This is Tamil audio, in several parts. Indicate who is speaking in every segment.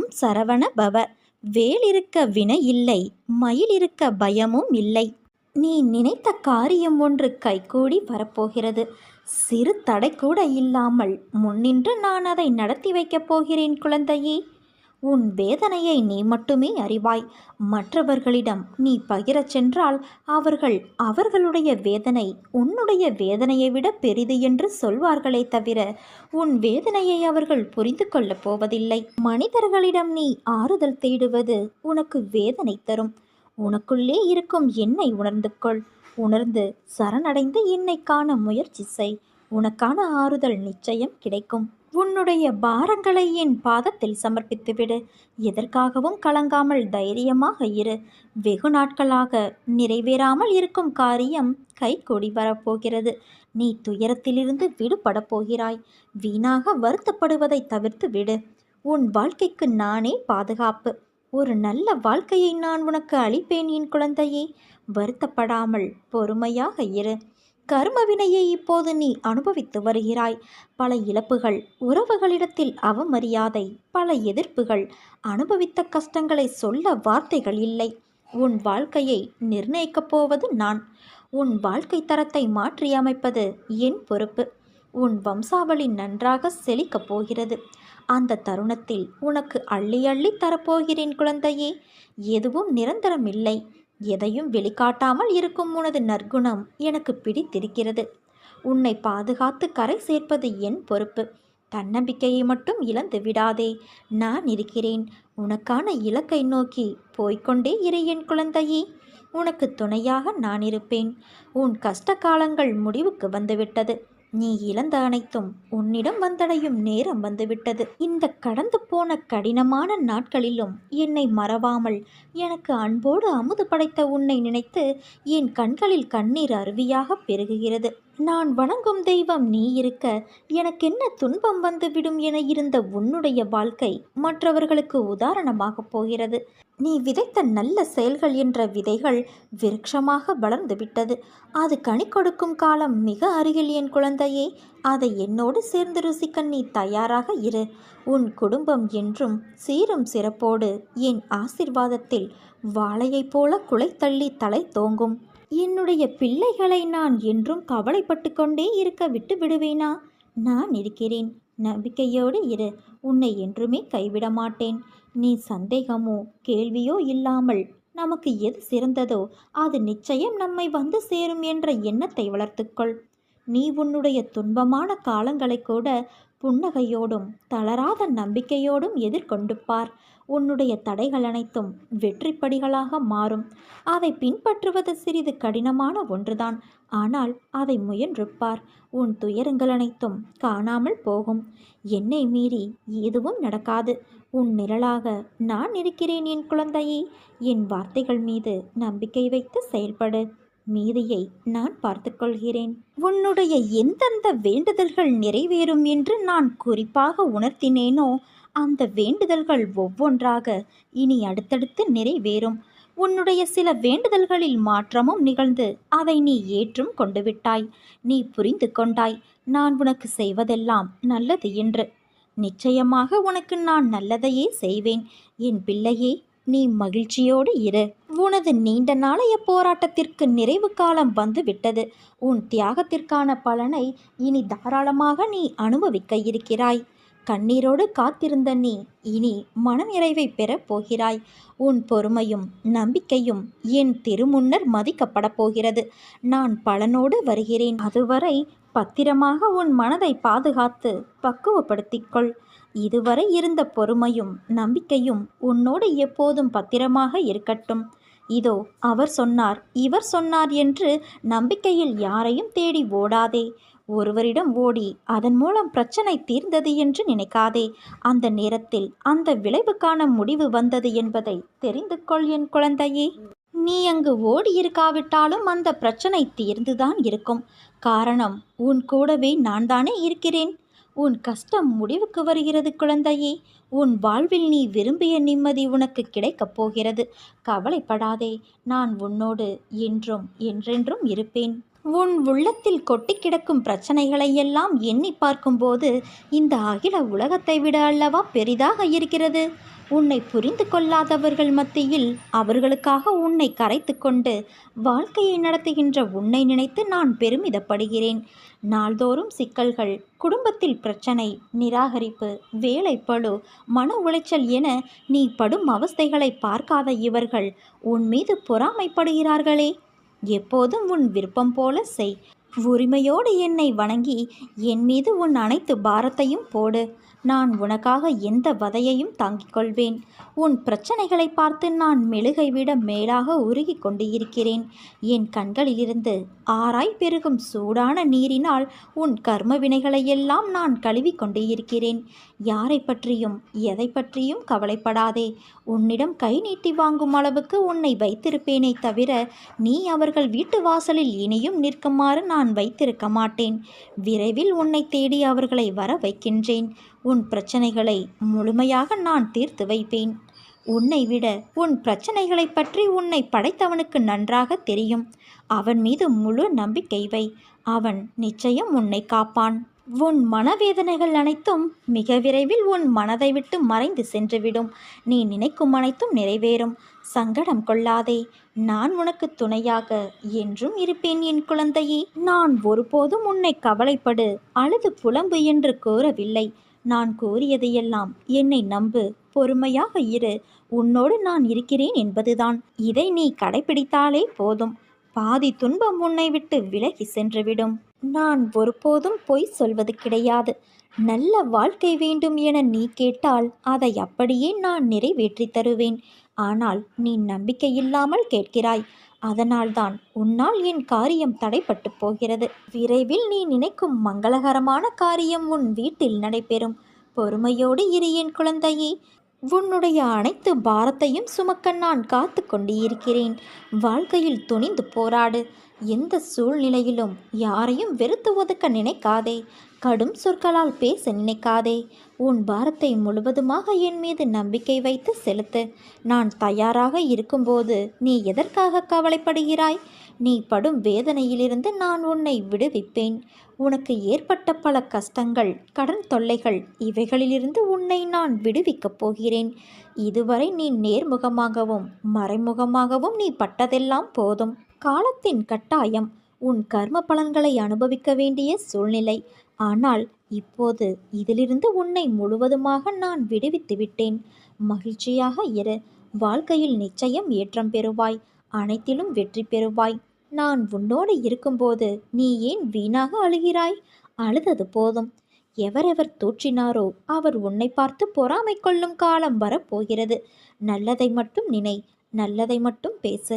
Speaker 1: ஓம் சரவண பவ. வேல் இருக்க வினை இல்லை மயில் இருக்க பயமும் இல்லை. நீ நினைத்த காரியம் ஒன்று கைகூடி வரப்போகிறது. சிறு தடை கூட இல்லாமல் முன்னின்று நான் அதை நடத்தி வைக்கப் போகிறேன் குழந்தையே. உன் வேதனையை நீ மட்டுமே அறிவாய். மற்றவர்களிடம் நீ பகிரச் சென்றால் அவர்கள் அவர்களுடைய வேதனை உன்னுடைய வேதனையை விட பெரிது என்று சொல்வார்களே தவிர உன் வேதனையை அவர்கள் புரிந்து கொள்ளப் போவதில்லை. மனிதர்களிடம் நீ ஆறுதல் தேடுவது உனக்கு வேதனை தரும். உனக்குள்ளே இருக்கும் என்னை உணர்ந்து கொள் உணர்ந்து சரணடைந்து என்னை காண முயற்சி செய். உனக்கான ஆறுதல் நிச்சயம் கிடைக்கும். உன்னுடைய பாரங்களை என் பாதத்தில் சமர்ப்பித்துவிடு. எதற்காகவும் கலங்காமல் தைரியமாக இரு. வெகு நாட்களாக நிறைவேறாமல் இருக்கும் காரியம் கைகூடி வரப்போகிறது. நீ துயரத்திலிருந்து விடுபடப் போகிறாய். வீணாக வருத்தப்படுவதை தவிர்த்து விடு. உன் வாழ்க்கைக்கு நானே பாதுகாப்பு. ஒரு நல்ல வாழ்க்கையை நான் உனக்கு அளிப்பேன் என் குழந்தையே. வருத்தப்படாமல் பொறுமையாக இரு. கர்மவினையை இப்போது நீ அனுபவித்து வருகிறாய். பல இழப்புகள் உறவுகளிடத்தில் அவமரியாதை பல எதிர்ப்புகள் அனுபவித்த கஷ்டங்களை சொல்ல வார்த்தைகள் இல்லை. உன் வாழ்க்கையை நிர்ணயிக்கப் போவது நான். உன் வாழ்க்கை தரத்தை மாற்றியமைப்பது என் பொறுப்பு. உன் வம்சாவளி நன்றாக செழிக்கப் போகிறது. அந்த தருணத்தில் உனக்கு அள்ளி அள்ளி தரப்போகிறேன் குழந்தையே. எதுவும் நிரந்தரமில்லை எதையும் வெளிக்காட்டாமல் இருக்கும் உனது நற்குணம் எனக்கு பிடித்திருக்கிறது. உன்னை பாதுகாத்து கரை சேர்ப்பது என் பொறுப்பு. தன்னம்பிக்கையை மட்டும் இழந்து விடாதே. நான் இருக்கிறேன். உனக்கான இலக்கை நோக்கி போய்க்கொண்டே இரு என் குழந்தையே. உனக்கு துணையாக நான் இருப்பேன். உன் கஷ்ட காலங்கள் முடிவுக்கு வந்துவிட்டது. நீ இழந்த அனைத்தும் உன்னிடம் வந்தடையும் நேரம் வந்துவிட்டது. இந்த கடந்து போன கடினமான நாட்களிலும் என்னை மறவாமல் எனக்கு அன்போடு அமுது படைத்த உன்னை நினைத்து என் கண்களில் கண்ணீர் அருவியாக பெருகுகிறது. நான் வணங்கும் தெய்வம் நீ இருக்க எனக்கென்ன துன்பம் வந்துவிடும் என இருந்த உன்னுடைய வாழ்க்கை மற்றவர்களுக்கு உதாரணமாக போகிறது. நீ விதைத்த நல்ல செயல்கள் என்ற விதைகள் விருட்சமாக வளர்ந்து விட்டது. அது கனி கொடுக்கும் காலம் மிக அருகில் என் குழந்தையே அதை என்னோடு சேர்ந்து ருசிக்க நீ தயாராக இரு. உன் குடும்பம் என்றும் சீரும் சிறப்போடு என் ஆசிர்வாதத்தில் வாழையைப் போல குலைத்தள்ளி தலை தோங்கும். என்னுடைய பிள்ளைகளை நான் என்றும் கவலைப்பட்டு கொண்டே இருக்க விட்டு விடுவேனா? நான் இருக்கிறேன். நம்பிக்கையோடு இரு. உன்னை என்றுமே கைவிட மாட்டேன். நீ சந்தேகமோ கேள்வியோ இல்லாமல் நமக்கு எது சிறந்ததோ அது நிச்சயம் நம்மை வந்து சேரும் என்ற எண்ணத்தை வளர்த்துக்கொள் நீ உன்னுடைய துன்பமான காலங்களை கூட புன்னகையோடும் தளராத நம்பிக்கையோடும் எதிர்கொண்டு பார் உன்னுடைய தடைகள் அனைத்தும் வெற்றிப்படிகளாக மாறும். அதை பின்பற்றுவது சிறிது கடினமான ஒன்றுதான். ஆனால் அதை முயன்றுப்பார். உன் துயரங்கள் அனைத்தும் காணாமல் போகும். என்னை மீறி எதுவும் நடக்காது. உன் நிழலாக நான் இருக்கிறேன் என் குழந்தையே. என் வார்த்தைகள் மீது நம்பிக்கை வைத்து செயல்படு. மீதியை நான் பார்த்துக்கொள்கிறேன் உன்னுடைய எந்தெந்த வேண்டுதல்கள் நிறைவேறும் என்று நான் குறிப்பாக உணர்த்தினேனோ அந்த வேண்டுதல்கள் ஒவ்வொன்றாக இனி அடுத்தடுத்து நிறைவேறும். உன்னுடைய சில வேண்டுதல்களில் மாற்றமும் நிகழ்ந்து அதை நீ ஏற்றும் கொண்டு விட்டாய் நீ புரிந்து கொண்டாய் நான் உனக்கு செய்வதெல்லாம் நல்லது என்று. நிச்சயமாக உனக்கு நான் நல்லதையே செய்வேன். என் பிள்ளையே நீ மகிழ்ச்சியோடு இரு. உனது நீண்ட நாளைய போராட்டத்திற்கு நிறைவு காலம் வந்து விட்டது உன் தியாகத்திற்கான பலனை இனி தாராளமாக நீ அனுபவிக்க இருக்கிறாய். கண்ணீரோடு காத்திருந்த நீ இனி மனநிறைவை பெறப் போகிறாய். உன் பொறுமையும் நம்பிக்கையும் என் திருமுன்னர் மதிக்கப்படப் போகிறது. நான் பலனோடு வருகிறேன். அதுவரை பத்திரமாக உன் மனதை பாதுகாத்து பக்குவப்படுத்திக்கொள். இதுவரை இருந்த பொறுமையும் நம்பிக்கையும் உன்னோடு எப்போதும் பத்திரமாக இருக்கட்டும். இதோ அவர் சொன்னார். இவர் சொன்னார் என்று நம்பிக்கையில் யாரையும் தேடி ஓடாதே. ஒருவரிடம் ஓடி அதன் மூலம் பிரச்சனை தீர்ந்தது என்று நினைக்காதே. அந்த நேரத்தில் அந்த விளைவுக்கான முடிவு வந்தது என்பதை தெரிந்து கொள் என் குழந்தையே. நீ அங்கு ஓடியிருக்காவிட்டாலும் அந்த பிரச்சனை தீர்ந்துதான் இருக்கும். காரணம் உன் கூடவே நான் தானே இருக்கிறேன். உன் கஷ்டம் முடிவுக்கு வருகிறது குழந்தையே. உன் வாழ்வில் நீ விரும்பிய நிம்மதி உனக்கு கிடைக்கப் போகிறது. கவலைப்படாதே. நான் உன்னோடு என்றும் என்றென்றும் இருப்பேன். உன் உள்ளத்தில் கொட்டி கிடக்கும் பிரச்சனைகளை எல்லாம் எண்ணி பார்க்கும்போது இந்த அகில உலகத்தை விட அல்லவா பெரிதாக இருக்கிறது? உன்னை புரிந்து கொள்ளாதவர்கள் மத்தியில் அவர்களுக்காக உன்னை கரைத்து கொண்டு வாழ்க்கையை நடத்துகின்ற உன்னை நினைத்து நான் பெருமிதப்படுகிறேன். நாள்தோறும் சிக்கல்கள் குடும்பத்தில் பிரச்சனை நிராகரிப்பு வேலைப்பழு மன உளைச்சல் என நீ படும் அவஸ்தைகளை பார்க்காத இவர்கள் உன் மீது பொறாமைப்படுகிறார்களே. எப்போதும் உன் விருப்பம் போல செய். உரிமையோடு என்னை வணங்கி என் மீது உன் அனைத்து பாரத்தையும் போடு. நான் உனக்காக எந்த வதையையும் தாங்கிக் கொள்வேன். உன் பிரச்சனைகளை பார்த்து நான் மெழுகை விட மேலாக உருகி கொண்டு இருக்கிறேன் என் கண்களிலிருந்து ஆராய் பெருகும் சூடான நீரினால் உன் கர்ம வினைகளையெல்லாம் நான் கழுவி கொண்டு இருக்கிறேன் யாரை பற்றியும் எதை பற்றியும் கவலைப்படாதே. உன்னிடம் கை நீட்டி வாங்கும் அளவுக்கு உன்னை வைத்திருப்பேனே தவிர நீ அவர்கள் வீட்டு வாசலில் இனியும் நிற்குமாறு நான் வைத்திருக்க மாட்டேன். விரைவில் உன்னை தேடி அவர்களை வர வைக்கின்றேன். உன் பிரச்சனைகளை முழுமையாக நான் தீர்த்து வைப்பேன். உன்னை விட உன் பிரச்சனைகளை பற்றி உன்னை படைத்தவனுக்கு நன்றாக தெரியும். அவன் மீது முழு நம்பிக்கை வை. அவன் நிச்சயம் உன்னை காப்பான். உன் மனவேதனைகள் அனைத்தும் மிக விரைவில் உன் மனதை விட்டு மறைந்து சென்றுவிடும் நீ நினைக்கும் அனைத்தும் நிறைவேறும். சங்கடம் கொள்ளாதே. நான் உனக்கு துணையாக என்றும் இருப்பேன் என் குழந்தையே. நான் ஒருபோதும் உன்னை கவலைப்படு. அழுது புலம்பு என்று கூறவில்லை. நான் கூறியதையெல்லாம் என்னை நம்பு. பொறுமையாக இரு. உன்னோடு நான் இருக்கிறேன் என்பதுதான். இதை நீ கடைபிடித்தாலே போதும். பாதி துன்பம் உன்னை விட்டு விலகி சென்றுவிடும். நான் ஒருபோதும் பொய் சொல்வது கிடையாது. நல்ல வாழ்க்கை வேண்டும் என நீ கேட்டால் அதை அப்படியே நான் நிறைவேற்றி தருவேன். ஆனால் நீ நம்பிக்கை இல்லாமல் கேட்கிறாய். அதனால்தான் உன்னால் என் காரியம் தடைப்பட்டு போகிறது. விரைவில் நீ நினைக்கும் மங்களகரமான காரியம் உன் வீட்டில் நடைபெறும். பொறுமையோடு இரு என் குழந்தையே. உன்னுடைய அனைத்து பாரத்தையும் சுமக்க நான் காத்து கொண்டு இருக்கிறேன் வாழ்க்கையில் துணிந்து போராடு. எந்த சூழ்நிலையிலும் யாரையும் வெறுத்து ஒதுக்க நினைக்காதே. கடும் சொற்களால் பேச நினைக்காதே. உன் பாரத்தை முழுவதுமாக என் மீது நம்பிக்கை வைத்து செலுத்து. நான் தயாராக இருக்கும்போது நீ எதற்காக கவலைப்படுகிறாய்? நீ படும் வேதனையிலிருந்து நான் உன்னை விடுவிப்பேன். உனக்கு ஏற்பட்ட பல கஷ்டங்கள் கடன் தொல்லைகள் இவைகளிலிருந்து உன்னை நான் விடுவிக்கப் போகிறேன். இதுவரை நீ நேர்முகமாகவும் மறைமுகமாகவும் நீ பட்டதெல்லாம் போதும். காலத்தின் கட்டாயம் உன் கர்ம பலன்களை அனுபவிக்க வேண்டிய சூழ்நிலை. ஆனால் இப்போது இதிலிருந்து உன்னை முழுவதுமாக நான் விடுவித்து விட்டேன். மகிழ்ச்சியாக இரு. வாழ்க்கையில் நிச்சயம் ஏற்றம் பெறுவாய். அனைத்திலும் வெற்றி பெறுவாய். நான் உன்னோடு இருக்கும்போது நீ ஏன் வீணாக அழுகிறாய்? அழுதது போதும். எவரெவர் தூற்றினாரோ அவர் உன்னை பார்த்து பொறாமை கொள்ளும் காலம் வரப்போகிறது. நல்லதை மட்டும் நினை. நல்லதை மட்டும் பேசு.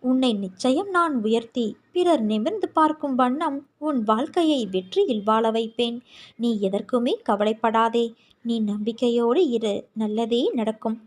Speaker 1: உன்னை நிச்சயம் நான் உயர்த்தி பிறர் நிமிர்ந்து பார்க்கும் வண்ணம் உன் வாழ்க்கையை வெற்றியில் வாழ வைப்பேன். நீ எதற்குமே கவலைப்படாதே. நீ நம்பிக்கையோடு இரு. நல்லதே நடக்கும்.